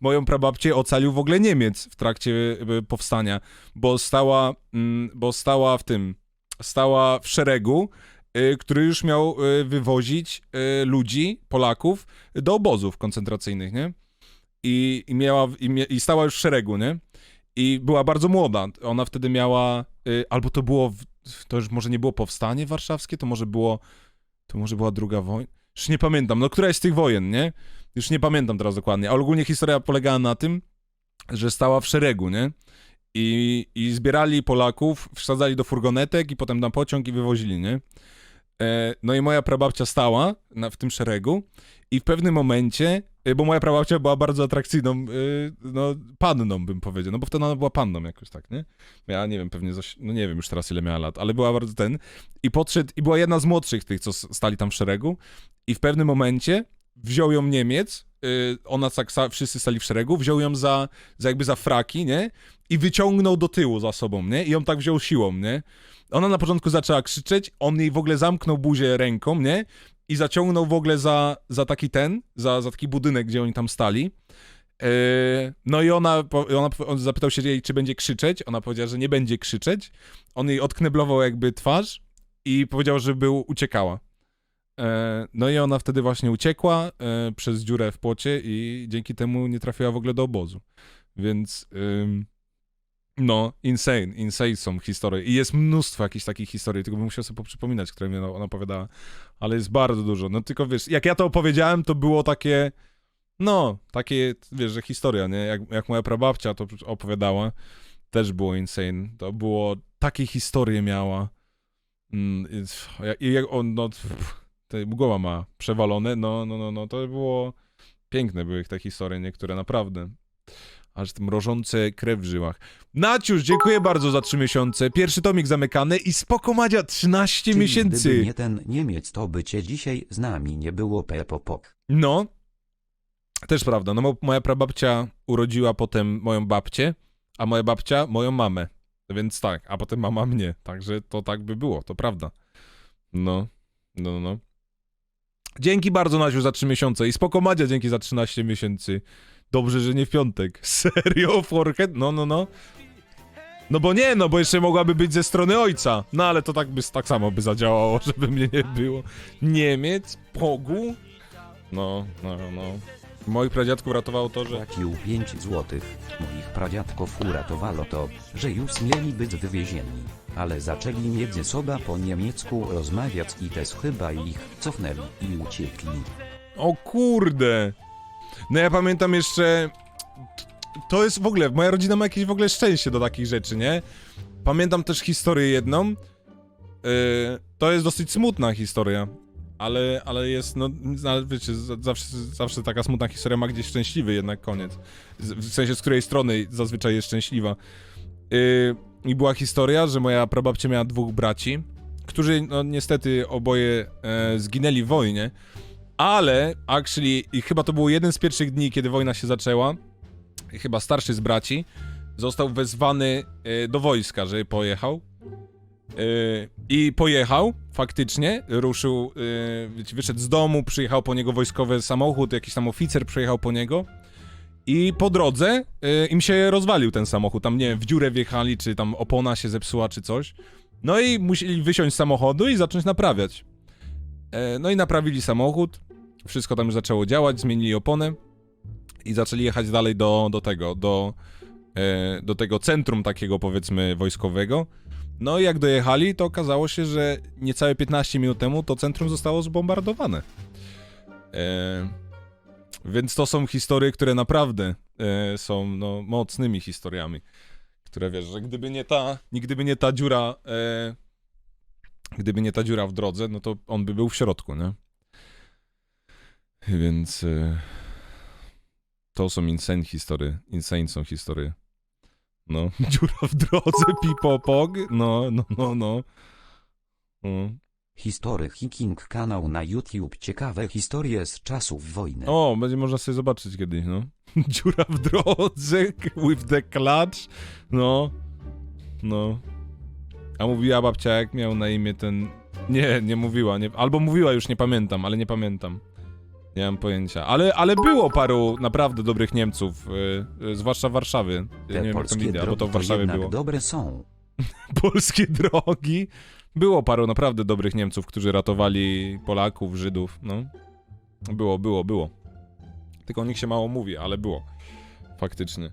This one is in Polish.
moją prababcię ocalił w ogóle Niemiec w trakcie y, powstania, bo stała, mm, bo stała w tym, stała w szeregu, y, który już miał y, wywozić ludzi, Polaków, do obozów koncentracyjnych, nie? I, i miała, i, mie, i stała już w szeregu, nie? I była bardzo młoda. Ona wtedy miała, albo to było, to już może nie było powstanie warszawskie, to może było, to może była druga wojna. Już nie pamiętam, no któraś z tych wojen, nie? Już nie pamiętam teraz dokładnie, ale ogólnie historia polegała na tym, że stała w szeregu, nie? I, I zbierali Polaków, wsadzali do furgonetek i potem na pociąg i wywozili, nie? E, no i moja prababcia stała na, w tym szeregu i w pewnym momencie, e, bo moja prababcia była bardzo atrakcyjną, e, no, panną bym powiedział, no bo wtedy ona była panną jakoś tak, nie? Ja nie wiem, pewnie coś, no nie wiem już teraz ile miała lat, ale była bardzo ten i podszedł, i była jedna z młodszych tych, co stali tam w szeregu i w pewnym momencie wziął ją Niemiec, y, ona tak, sa- wszyscy stali w szeregu, wziął ją za, za jakby za fraki, nie? I wyciągnął do tyłu za sobą, nie? I ją tak wziął siłą, nie? Ona na początku zaczęła krzyczeć, on jej w ogóle zamknął buzię ręką, nie? I zaciągnął w ogóle za, za taki ten, za, za taki budynek, gdzie oni tam stali. Yy, no i ona, ona on zapytał się jej, czy będzie krzyczeć. Ona powiedziała, że nie będzie krzyczeć. On jej odkneblował jakby twarz i powiedział, żeby uciekała. E, No i ona wtedy właśnie uciekła e, przez dziurę w płocie i dzięki temu nie trafiła w ogóle do obozu. Więc no, insane, insane są historie. I jest mnóstwo jakichś takich historii, tylko bym musiał sobie poprzypominać, które mi ona opowiadała. Ale jest bardzo dużo. No tylko wiesz, jak ja to opowiedziałem, to było takie, no, takie, wiesz, że historia, nie? Jak, jak moja prababcia to opowiadała, też było insane. To było, takie historie miała. Mm, i- I on, no, pff, te głowa ma przewalone, no, no, no, no, to było piękne były te historie niektóre, naprawdę. Aż mrożące krew w żyłach. Naciusz, dziękuję bardzo za trzy miesiące. Pierwszy tomik zamykany i spoko Madzia, 13 Czyli miesięcy. Gdyby nie ten Niemiec, to by cię dzisiaj z nami nie było pepopok. No, też prawda. No, mo- moja prababcia urodziła potem moją babcię, a moja babcia moją mamę. Więc tak, a potem mama mnie. Także to tak by było, to prawda. No, no, no. Dzięki bardzo, Nasiu, za 3 miesiące. I spoko Madzia, dzięki za 13 miesięcy. Dobrze, że nie w piątek. Serio, forehead? No, no, no. No bo nie, no bo jeszcze mogłaby być ze strony ojca. No ale to tak by tak samo by zadziałało, żeby mnie nie było. Niemiec, Pogu? No, no, no. Moich pradziadków ratowało to, że... Płacił 5 złotych. Moich pradziadków uratowało to, że już mieli być wywiezieni. Ale zaczęli między sobą po niemiecku rozmawiać i też chyba ich cofnęli i uciekli. O kurde! No ja pamiętam jeszcze... To jest w ogóle, moja rodzina ma jakieś w ogóle szczęście do takich rzeczy, nie? Pamiętam też historię jedną. Yy, to jest dosyć smutna historia, ale, ale jest, no, ale wiecie, zawsze, zawsze taka smutna historia ma gdzieś szczęśliwy jednak koniec. W sensie, z której strony zazwyczaj jest szczęśliwa. Yy, I była historia, że moja prababcia miała dwóch braci, którzy, no niestety, oboje e, zginęli w wojnie. Ale, actually, i chyba to był jeden z pierwszych dni, kiedy wojna się zaczęła. Chyba starszy z braci został wezwany e, do wojska, żeby pojechał. E, I pojechał, faktycznie, ruszył, e, wyszedł z domu, przyjechał po niego wojskowy samochód, jakiś tam oficer przyjechał po niego. I po drodze e, im się rozwalił ten samochód. Tam, nie w dziurę wjechali, czy tam opona się zepsuła, czy coś. No i musieli wysiąść z samochodu i zacząć naprawiać. E, No i naprawili samochód, wszystko tam już zaczęło działać, zmienili oponę i zaczęli jechać dalej do, do tego, do, e, do tego centrum takiego powiedzmy wojskowego. No i jak dojechali, to okazało się, że niecałe 15 minut temu to centrum zostało zbombardowane. E, więc to są historie, które naprawdę e, są no, mocnymi historiami. Które wiesz, że gdyby nie ta, gdyby nie ta dziura e, gdyby nie ta dziura w drodze, no to on by był w środku, nie? Więc e, to są insane historie. Insane są historie. No, dziura w drodze, pipopog, no, no, no, no. no. History Hiking kanał na YouTube ciekawe historie z czasów wojny. O, będzie można sobie zobaczyć kiedyś, no. Dziura w drodze, with the clutch, no, no. A mówiła babcia, jak miał na imię ten... Nie, nie mówiła, nie... albo mówiła, już nie pamiętam, ale nie pamiętam. Nie mam pojęcia. Ale, ale było paru naprawdę dobrych Niemców, y, y, zwłaszcza Warszawy. Ja Te nie wiem jak polskie inne, bo to w Warszawie jednak było. dobre są. Polskie drogi. Było paru naprawdę dobrych Niemców, którzy ratowali Polaków, Żydów, no. Było, było, było. Tylko o nich się mało mówi, ale było. Faktycznie.